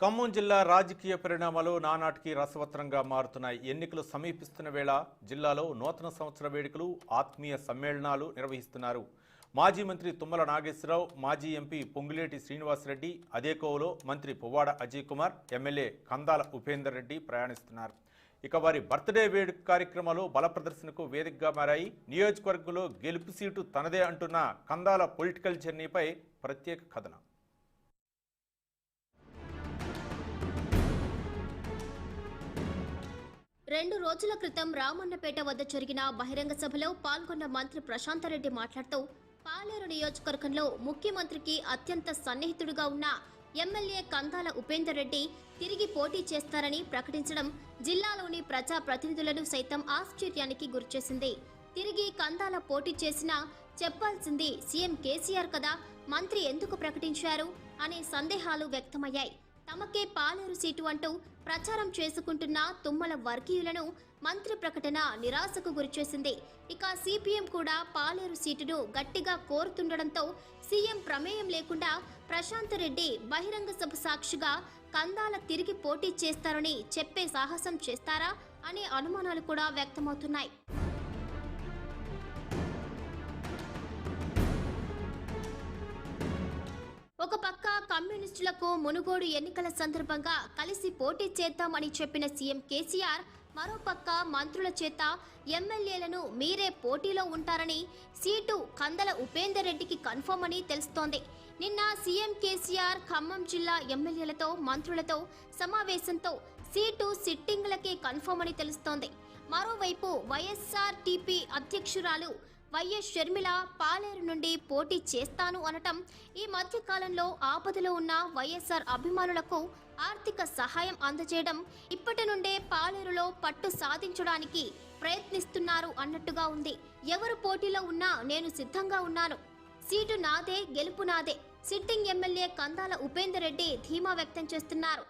ఖమ్మం జిల్లా రాజకీయ పరిణామాలు నానాటికి రసవత్రంగా మారుతున్నాయి. ఎన్నికలు సమీపిస్తున్న వేళ జిల్లాలో నూతన సంవత్సర వేడుకలు ఆత్మీయ సమ్మేళనాలు నిర్వహిస్తున్నారు. మాజీ మంత్రి తుమ్మల నాగేశ్వరరావు మాజీ ఎంపీ పొంగులేటి శ్రీనివాసరెడ్డి అదే కోవలో మంత్రి పువ్వాడ అజయ్ కుమార్ ఎమ్మెల్యే కందాల ఉపేందర్ రెడ్డి ప్రయాణిస్తున్నారు. ఇక వారి బర్త్డే వేడుక కార్యక్రమాలు బల ప్రదర్శనకు వేదికగా మారాయి. నియోజకవర్గంలో గెలుపు సీటు తనదే అంటున్న కందాల పొలిటికల్ జర్నీపై ప్రత్యేక కథనం. రెండు రోజుల క్రితం రామన్నపేట వద్ద జరిగిన బహిరంగ సభలో పాల్గొన్న మంత్రి ప్రశాంతరెడ్డి మాట్లాడుతూ పాలేరు నియోజకవర్గంలో ముఖ్యమంత్రికి అత్యంత సన్నిహితుడుగా ఉన్న ఎమ్మెల్యే కందాల ఉపేందర్ రెడ్డి తిరిగి పోటీ చేస్తారని ప్రకటించడం జిల్లాలోని ప్రజా ప్రతినిధులను సైతం ఆశ్చర్యానికి గురిచేసింది. తిరిగి కందాల పోటీ చేసినా చెప్పాల్సింది సీఎం కేసీఆర్ కదా మంత్రి ఎందుకు ప్రకటించారు అనే సందేహాలు వ్యక్తమయ్యాయి. తమకే పాలేరు సీటు అంటూ ప్రచారం చేసుకుంటున్న తుమ్మల వర్గీయులను మంత్రి ప్రకటన నిరాశకు గురిచేసింది. ఇక సిపిఎం కూడా పాలేరు సీటును గట్టిగా కోరుతుండడంతో సీఎం ప్రమేయం లేకుండా ప్రశాంత్ రెడ్డి బహిరంగ సభ సాక్షిగా కందాల తిరిగి పోటీ చేస్తారని చెప్పే సాహసం చేస్తారా అనే అనుమానాలు కూడా వ్యక్తమవుతున్నాయి. ఒక పక్క కమ్యూనిస్టులకు మునుగోడు ఎన్నికల సందర్భంగా కలిసి పోటీ చేద్దామని చెప్పిన సీఎం కేసీఆర్ మరోపక్క మంత్రుల చేత ఎమ్మెల్యేలను మీరే పోటీలో ఉంటారని సీటు కందల ఉపేందర్ రెడ్డికి కన్ఫర్మ్ అని తెలుస్తోంది. నిన్న సీఎం కేసీఆర్ ఖమ్మం జిల్లా ఎమ్మెల్యేలతో మంత్రులతో సమావేశంతో సీటు సిట్టింగ్లకే కన్ఫర్మ్ అని తెలుస్తోంది. మరోవైపు వైఎస్ఆర్ టీపీ అధ్యక్షురాలు వైఎస్ షర్మిల పాలేరు నుండి పోటీ చేస్తాను అనటం ఈ మధ్య కాలంలో ఆపదలో ఉన్న వైఎస్ఆర్ అభిమానులకు ఆర్థిక సహాయం అందజేయడం ఇప్పటి నుండే పాలేరులో పట్టు సాధించడానికి ప్రయత్నిస్తున్నారు అన్నట్టుగా ఉంది. ఎవరు పోటీలో ఉన్నా నేను సిద్ధంగా ఉన్నాను. సీటు నాదే గెలుపు నాదే. సిట్టింగ్ ఎమ్మెల్యే కందాల ఉపేందర్ రెడ్డి ధీమా వ్యక్తం చేస్తున్నారు.